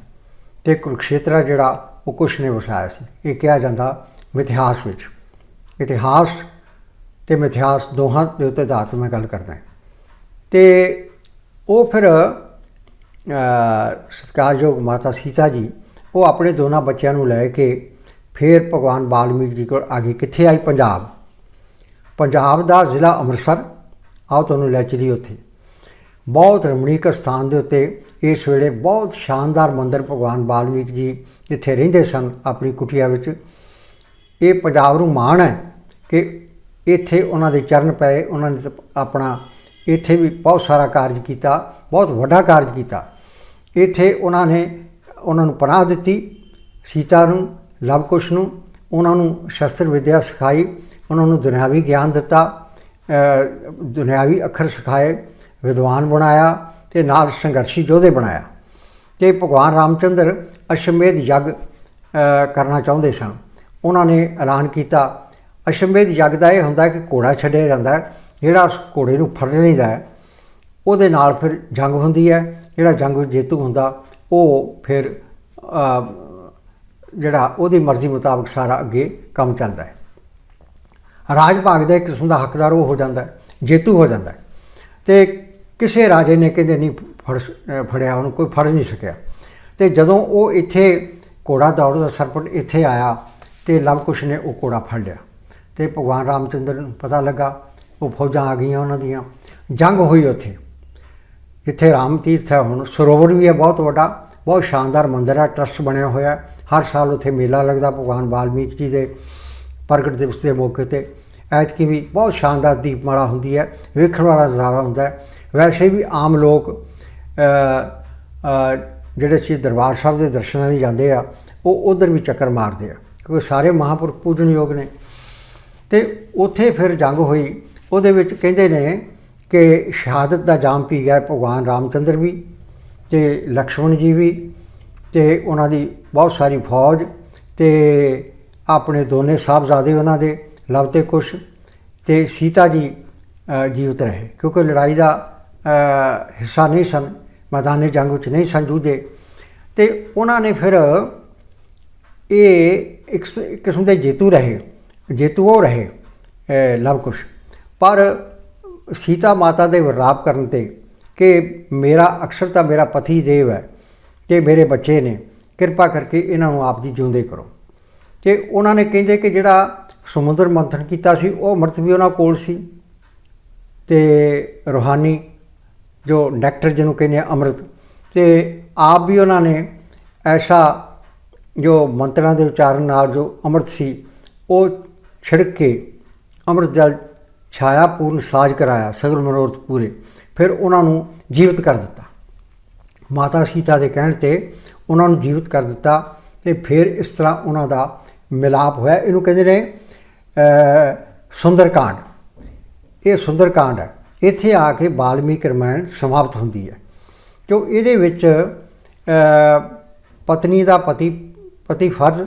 ਤੇ ਕੁਰੂਕਸ਼ੇਤਰ ਜਿਹੜਾ ਉਹ ਕੁਛ ਨੇ ਵਸਾਇਆ ਸੀ। ਇਹ ਕਿਹਾ ਜਾਂਦਾ ਮਿਥਿਹਾਸ ਵਿੱਚ। ਇਤਿਹਾਸ ਤੇ ਮਿਥਿਹਾਸ ਦੋਹਾਂ ਦੇ ਉੱਤੇ ਆਧਾਰ ਮੈਂ ਗੱਲ ਕਰਦਾ ਹਾਂ। ਤੇ ਉਹ ਫਿਰ ਅਹ, ਸਤਿਕਾਰਯੋਗ ਮਾਤਾ ਸੀਤਾ ਜੀ ਉਹ ਆਪਣੇ ਦੋਨਾਂ ਬੱਚਿਆਂ ਨੂੰ ਲੈ ਕੇ ਫਿਰ ਭਗਵਾਨ ਵਾਲਮੀਕ ਜੀ ਕੋਲ ਆ ਗਏ। ਕਿੱਥੇ ਆਈ? ਪੰਜਾਬ। ਪੰਜਾਬ ਦਾ ਜ਼ਿਲ੍ਹਾ ਅੰਮ੍ਰਿਤਸਰ। ਆਓ ਤੁਹਾਨੂੰ ਲੈ ਚਲੀ ਉੱਥੇ। ਬਹੁਤ ਰਮਣੀਕ ਸਥਾਨ ਦੇ ਉੱਤੇ ਇਸ ਵੇਲੇ ਬਹੁਤ ਸ਼ਾਨਦਾਰ ਮੰਦਿਰ ਭਗਵਾਨ ਵਾਲਮੀਕ ਜੀ ਜਿੱਥੇ ਰਹਿੰਦੇ ਸਨ ਆਪਣੀ ਕੁਟੀਆ ਵਿੱਚ। ਇਹ ਪੰਜਾਬ ਨੂੰ ਮਾਣ ਹੈ ਕਿ ਇੱਥੇ ਉਹਨਾਂ ਦੇ ਚਰਨ ਪਏ, ਉਹਨਾਂ ਨੇ ਆਪਣਾ ਇੱਥੇ ਵੀ ਬਹੁਤ ਸਾਰਾ ਕਾਰਜ ਕੀਤਾ, ਬਹੁਤ ਵੱਡਾ ਕਾਰਜ ਕੀਤਾ। ਇੱਥੇ ਉਹਨਾਂ ਨੇ ਉਹਨਾਂ ਨੂੰ ਪਨਾਹ ਦਿੱਤੀ, ਸੀਤਾ ਨੂੰ ਲਵਕੁਸ਼ ਨੂੰ, ਉਹਨਾਂ ਨੂੰ ਸ਼ਸਤਰ ਵਿਦਿਆ ਸਿਖਾਈ, ਉਹਨਾਂ ਨੂੰ ਦੁਨਿਆਵੀ ਗਿਆਨ ਦਿੱਤਾ ਦੁਨਿਆਵੀ ਅੱਖਰ ਸਿਖਾਏ, ਵਿਦਵਾਨ ਬਣਾਇਆ ਤੇ ਨਾਲ ਸੰਘਰਸ਼ੀ ਯੋਧੇ ਬਣਾਇਆ। ਤੇ ਭਗਵਾਨ ਰਾਮਚੰਦਰ ਅਸ਼ਵਮੇਧ ਯੱਗ ਕਰਨਾ ਚਾਹੁੰਦੇ ਸਨ। ਉਹਨਾਂ ਨੇ ਐਲਾਨ ਕੀਤਾ। ਅਸ਼ਵਮੇਧ ਯੱਗ ਦਾ ਇਹ ਹੁੰਦਾ ਕਿ ਘੋੜਾ ਛੱਡਿਆ ਜਾਂਦਾ ਜਿਹੜਾ ਉਸ ਘੋੜੇ ਨੂੰ ਫੜ ਲਈਦਾ ਹੈ। ਉਹਦੇ ਨਾਲ ਫਿਰ ਜੰਗ ਹੁੰਦੀ ਹੈ, ਜਿਹੜਾ ਜੰਗ ਵਿੱਚ ਜੇਤੂ ਹੁੰਦਾ ਉਹ ਫਿਰ ਜਿਹੜਾ ਉਹਦੀ ਮਰਜ਼ੀ ਮੁਤਾਬਕ ਸਾਰਾ ਅੱਗੇ ਕੰਮ ਚੱਲਦਾ ਹੈ। ਰਾਜ ਭਾਗ ਦਾ ਇੱਕ ਕਿਸਮ ਦਾ ਹੱਕਦਾਰ ਉਹ ਹੋ ਜਾਂਦਾ ਹੈ, ਜੇਤੂ ਹੋ ਜਾਂਦਾ ਹੈ। ਤੇ ਕਿਸੇ ਰਾਜੇ ਨੇ ਕਹਿੰਦੇ ਨਹੀਂ ਫੜ ਫੜਿਆ, ਉਹਨੂੰ ਕੋਈ ਫੜ ਨਹੀਂ ਸਕਿਆ। ਤੇ ਜਦੋਂ ਉਹ ਇੱਥੇ ਘੋੜਾ ਦੌੜਦਾ ਸਰਪਟ ਇੱਥੇ ਆਇਆ ਤੇ ਲਵਕੁਸ਼ ਨੇ ਉਹ ਘੋੜਾ ਫੜ ਲਿਆ। ਤੇ ਭਗਵਾਨ ਰਾਮਚੰਦਰ ਨੂੰ ਪਤਾ ਲੱਗਾ, ਉਹ ਫੌਜਾਂ ਆ ਗਈਆਂ ਉਹਨਾਂ ਦੀਆਂ, ਜੰਗ ਹੋਈ ਉੱਥੇ। ਜਿੱਥੇ ਰਾਮ ਤੀਰਥ ਹੈ ਹੁਣ, ਸਰੋਵਰ ਵੀ ਹੈ, ਬਹੁਤ ਵੱਡਾ। ਬਹੁਤ ਸ਼ਾਨਦਾਰ ਮੰਦਿਰ ਹੈ ਟਰਸਟ ਬਣਿਆ ਹੋਇਆ ਹਰ ਸਾਲ ਉੱਥੇ ਮੇਲਾ ਲੱਗਦਾ, ਭਗਵਾਨ ਵਾਲਮੀਕ ਜੀ ਦੇ ਪ੍ਰਗਟ ਦਿਵਸ ਦੇ ਮੌਕੇ ਤੇ। ਐਤਕੀ ਵੀ ਬਹੁਤ ਸ਼ਾਨਦਾਰ ਦੀਪਮਾਲਾ ਹੁੰਦੀ ਹੈ, ਵੇਖਣ ਵਾਲਾ ਨਜ਼ਾਰਾ ਹੁੰਦਾ ਹੈ। ਵੈਸੇ ਵੀ ਆਮ ਲੋਕ ਜਿਹੜੇ ਸ਼੍ਰੀ ਦਰਬਾਰ ਸਾਹਿਬ ਦੇ ਦਰਸ਼ਨਾਂ ਲਈ ਜਾਂਦੇ ਆ, ਉਹ ਉਧਰ ਵੀ ਚੱਕਰ ਮਾਰਦੇ ਆ, ਕਿਉਂਕਿ ਸਾਰੇ ਮਹਾਂਪੁਰਖ ਪੂਜਣਯੋਗ ਨੇ। ਤੇ ਉੱਥੇ ਫਿਰ ਜੰਗ ਹੋਈ, ਉਹਦੇ ਵਿੱਚ ਕਹਿੰਦੇ ਨੇ ਕਿ ਸ਼ਹਾਦਤ ਦਾ ਜਾਮ ਪੀ ਗਿਆ ਭਗਵਾਨ ਰਾਮਚੰਦਰ ਵੀ। ਤੇ ਲਕਸ਼ਮਣ ਜੀ ਵੀ ਤੇ ਉਹਨਾਂ ਦੀ ਬਹੁਤ ਸਾਰੀ ਫੌਜ ਤੇ ਆਪਣੇ ਦੋਨੇ ਸਾਹਿਬਜ਼ਾਦੇ ਉਹਨਾਂ ਦੇ ਲਵ ਤੇ ਕੁਸ਼ ਤੇ ਸੀਤਾ ਜੀ ਜੀਵਤ ਰਹੇ। ਕਿਉਂਕਿ ਲੜਾਈ ਦਾ ਹਿੱਸਾ ਨਹੀਂ ਸਨ, ਮੈਦਾਨੇ ਜੰਗ ਵਿੱਚ ਨਹੀਂ ਸਨ ਜੂਝੇ ਤੇ ਉਹਨਾਂ ਨੇ ਫਿਰ ਇਹ ਇੱਕ ਕਿਸਮ ਦੇ ਜੇਤੂ ਰਹੇ। ਜੇਤੂ ਉਹ ਰਹੇ ਲਵ ਲਵਕੁਸ਼ ਪਰ ਸੀਤਾ ਮਾਤਾ ਦੇ ਵਿਰਾਪ ਕਰਨ ਤੇ ਕਿ ਮੇਰਾ ਅਕਸਰ ਤਾਂ ਮੇਰਾ ਪਤੀ ਦੇਵ ਹੈ ਤੇ ਮੇਰੇ ਬੱਚੇ ਨੇ, ਕਿਰਪਾ ਕਰਕੇ ਇਹਨਾਂ ਨੂੰ ਆਪ ਜੀ ਜਿਉਂਦੇ ਕਰੋ। ਤੇ ਉਹਨਾਂ ਨੇ ਕਹਿੰਦੇ ਕਿ ਜਿਹੜਾ ਸਮੁੰਦਰ ਮੰਥਨ ਕੀਤਾ ਸੀ, ਉਹ ਅੰਮ੍ਰਿਤ ਵੀ ਉਹਨਾਂ ਕੋਲ ਸੀ ਤੇ ਰੂਹਾਨੀ ਜੋ ਨੈਕਟਰ ਜਿਹਨੂੰ ਕਹਿੰਦੇ ਆ ਅੰਮ੍ਰਿਤ, ਤੇ ਆਪ ਵੀ ਉਹਨਾਂ ਨੇ ਐਸਾ ਜੋ ਮੰਤਰਾਂ ਦੇ ਉਚਾਰਨ ਨਾਲ ਜੋ ਅੰਮ੍ਰਿਤ ਸੀ, ਉਹ ਛਿੜਕ ਕੇ ਅੰਮ੍ਰਿਤ ਜਲ ਛਾਇਆ ਪੂਰਨ ਸਾਜ ਕਰਾਇਆ ਸਗਲ ਮਨੋਰਥ ਪੂਰੇ। ਫਿਰ ਉਹਨਾਂ ਨੂੰ ਜੀਵਤ ਕਰ ਦਿੱਤਾ। ਮਾਤਾ ਸੀਤਾ ਦੇ ਕਹਿਣ ਤੇ ਉਹਨਾਂ ਨੂੰ ਜੀਵਤ ਕਰ ਦਿੱਤਾ ਤੇ ਫਿਰ ਇਸ ਤਰ੍ਹਾਂ ਉਹਨਾਂ ਦਾ ਮਿਲਾਪ ਹੋਇਆ। ਇਹਨੂੰ ਕਹਿੰਦੇ ਨੇ ਅ, ਸੁੰਦਰਕਾਂਡ। ਇਹ ਸੁੰਦਰਕਾਂਡ ਹੈ। ਇੱਥੇ ਆ ਕੇ ਬਾਲਮੀਕ ਰਮਾਇਣ ਸਮਾਪਤ ਹੁੰਦੀ ਹੈ। ਕਿਉਂ? ਇਹਦੇ ਵਿੱਚ ਪਤਨੀ ਦਾ ਪਤੀ ਪਤੀ ਫਰਜ਼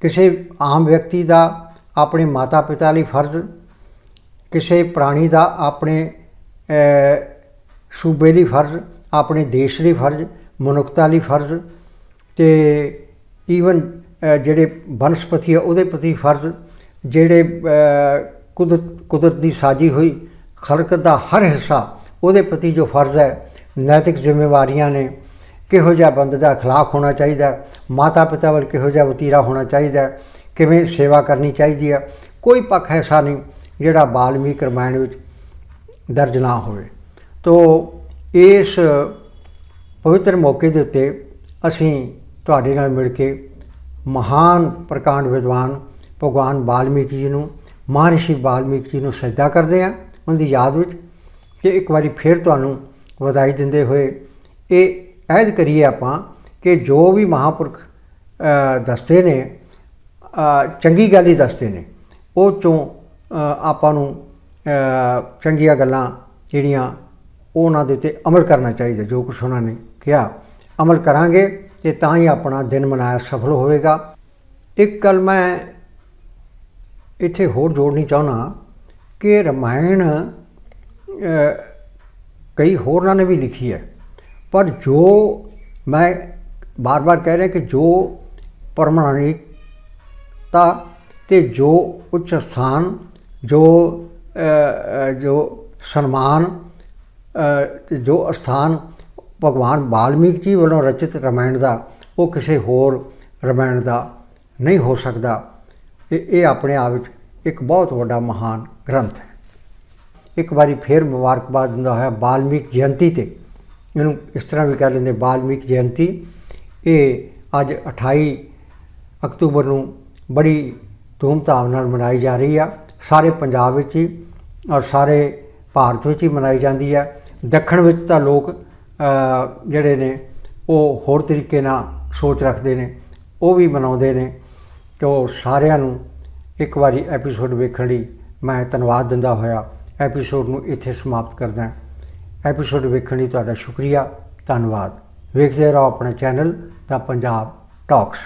ਕਿਸੇ ਆਮ ਵਿਅਕਤੀ ਦਾ ਆਪਣੇ ਮਾਤਾ ਪਿਤਾ ਲਈ ਫਰਜ਼ ਕਿਸੇ ਪ੍ਰਾਣੀ ਦਾ ਆਪਣੇ ਸੂਬੇ ਲਈ ਫਰਜ਼ ਆਪਣੇ ਦੇਸ਼ ਲਈ ਫਰਜ਼ ਮਨੁੱਖਤਾ ਲਈ ਫਰਜ਼ ਤੇ ਈਵਨ ਜਿਹੜੇ ਬਨਸਪਤੀ ਆ ਉਹਦੇ ਪ੍ਰਤੀ ਫਰਜ਼ ਜਿਹੜੇ ਅ, ਕੁਦਰਤ ਕੁਦਰਤ ਦੀ ਸਾਜੀ ਹੋਈ ਖਲਕ ਦਾ ਹਰ ਹਿੱਸਾ ਉਹਦੇ ਪ੍ਰਤੀ ਜੋ ਫਰਜ਼ ਹੈ ਨੈਤਿਕ ਜ਼ਿੰਮੇਵਾਰੀਆਂ ਨੇ ਕਿਹੋ ਜਿਹਾ ਬੰਦੇ ਦਾ اخلاق ਹੋਣਾ ਚਾਹੀਦਾ ਹੈ, ਮਾਤਾ ਪਿਤਾ ਵੱਲ ਕਿਹੋ ਜਿਹਾ ਵਤੀਰਾ ਹੋਣਾ ਚਾਹੀਦਾ ਹੈ, ਕਿਵੇਂ ਸੇਵਾ ਕਰਨੀ ਚਾਹੀਦੀ ਹੈ ਕੋਈ ਪੱਖ ਐਸਾ ਨਹੀਂ ਜਿਹੜਾ ਬਾਲਮੀਕ ਰਮਾਇਣ ਵਿੱਚ ਦਰਜ ਨਾ ਹੋਵੇ। ਤੋ ਇਸ ਪਵਿੱਤਰ ਮੌਕੇ ਦੇ ਉੱਤੇ ਅਸੀਂ ਤੁਹਾਡੇ ਨਾਲ ਮਿਲ ਕੇ ਮਹਾਨ ਪ੍ਰਕਾਂਡ ਵਿਦਵਾਨ ਭਗਵਾਨ ਵਾਲਮੀਕ ਜੀ ਨੂੰ, ਮਹਾਰਿਸ਼ੀ ਵਾਲਮੀਕ ਜੀ ਨੂੰ ਸਜਦਾ ਕਰਦੇ ਹਾਂ ਉਹਨਾਂ ਦੀ ਯਾਦ ਵਿੱਚ ਤੇ ਇੱਕ ਵਾਰੀ ਫਿਰ ਤੁਹਾਨੂੰ ਵਧਾਈ ਦਿੰਦੇ ਹੋਏ ਇਹ ਐਦ ਕਰੀਏ ਆਪਾਂ ਕਿ ਜੋ ਵੀ ਮਹਾਪੁਰਖ ਦੱਸਦੇ ਨੇ ਚੰਗੀ ਗੱਲ ਹੀ ਦੱਸਦੇ ਨੇ। ਉਹ ਚੋਂ ਆਪਾਂ ਨੂੰ ਚੰਗੀਆਂ ਗੱਲਾਂ ਜਿਹੜੀਆਂ ਉਹ ਉਹਨਾਂ ਦੇ ਉੱਤੇ ਅਮਲ ਕਰਨਾ ਚਾਹੀਦਾ ਜੋ ਕੁਝ ਉਹਨਾਂ ਨੇ ਕਿਹਾ। ਅਮਲ ਕਰਾਂਗੇ ਤੇ ਤਾਂ ਹੀ ਆਪਣਾ ਦਿਨ ਮਨਾਇਆ ਸਫਲ ਹੋਵੇਗਾ। ਇੱਕ ਗੱਲ ਮੈਂ ਇੱਥੇ ਹੋਰ ਜੋੜਨੀ ਚਾਹੁੰਦਾ ਕਿ ਰਮਾਇਣ ਅ, ਕਈ ਹੋਰਨਾਂ ਨੇ ਵੀ ਲਿਖੀ ਹੈ। ਪਰ ਜੋ ਮੈਂ ਬਾਰ-ਬਾਰ ਕਹਿ ਰਿਹਾ ਕਿ ਜੋ ਪਰਮਾਣਿਕਤਾ ਤੇ ਜੋ ਉੱਚ ਸਥਾਨ ਜੋ ਜੋ ਸਨਮਾਨ ਤੇ ਜੋ ਅਸਥਾਨ ਭਗਵਾਨ ਵਾਲਮੀਕ ਜੀ ਵੱਲੋਂ ਰਚਿਤ ਰਮਾਇਣ ਦਾ, ਉਹ ਕਿਸੇ ਹੋਰ ਰਮਾਇਣ ਦਾ ਨਹੀਂ ਹੋ ਸਕਦਾ। ਇਹ ਇਹ ਆਪਣੇ ਆਪ ਵਿੱਚ ਇੱਕ ਬਹੁਤ ਵੱਡਾ ਮਹਾਨ ਗ੍ਰੰਥ ਹੈ। ਇੱਕ ਵਾਰੀ ਫੇਰ ਮੁਬਾਰਕਬਾਦ ਦਿੰਦਾ ਹੋਇਆ ਵਾਲਮੀਕ ਜਯੰਤੀ ਤੇ। ਇਹਨੂੰ ਇਸ ਤਰ੍ਹਾਂ ਵੀ ਕਹਿ ਲੈਂਦੇ ਵਾਲਮੀਕ ਜਯੰਤੀ। ਇਹ ਅੱਜ 28 ਅਕਤੂਬਰ ਨੂੰ ਬੜੀ ਧੂਮਧਾਮ ਨਾਲ ਮਨਾਈ ਜਾ ਰਹੀ ਆ। ਸਾਰੇ ਪੰਜਾਬ ਵਿੱਚ ਹੀ ਔਰ ਸਾਰੇ ਭਾਰਤ ਵਿੱਚ ਹੀ ਮਨਾਈ ਜਾਂਦੀ ਹੈ। ਦੱਖਣ ਵਿੱਚ ਤਾਂ ਲੋਕ ਜਿਹੜੇ ਨੇ, ਉਹ ਹੋਰ ਤਰੀਕੇ ਨਾਲ ਸੋਚ ਰੱਖਦੇ ਨੇ, ਉਹ ਵੀ ਮਨਾਉਂਦੇ ਨੇ। ਤੋ ਸਾਰਿਆਂ ਨੂੰ ਇੱਕ ਵਾਰੀ ਐਪੀਸੋਡ ਵੇਖਣ ਲਈ ਮੈਂ ਧੰਨਵਾਦ ਦਿੰਦਾ ਹੋਇਆ। ਐਪੀਸੋਡ ਨੂੰ ਇੱਥੇ ਸਮਾਪਤ ਕਰਦਾ ਐਪੀਸੋਡ ਵੇਖਣ ਲਈ ਤੁਹਾਡਾ ਸ਼ੁਕਰੀਆ। ਧੰਨਵਾਦ। ਵੇਖਦੇ ਰਹੋ ਆਪਣਾ ਚੈਨਲ ਦਾ ਪੰਜਾਬ ਟਾਕਸ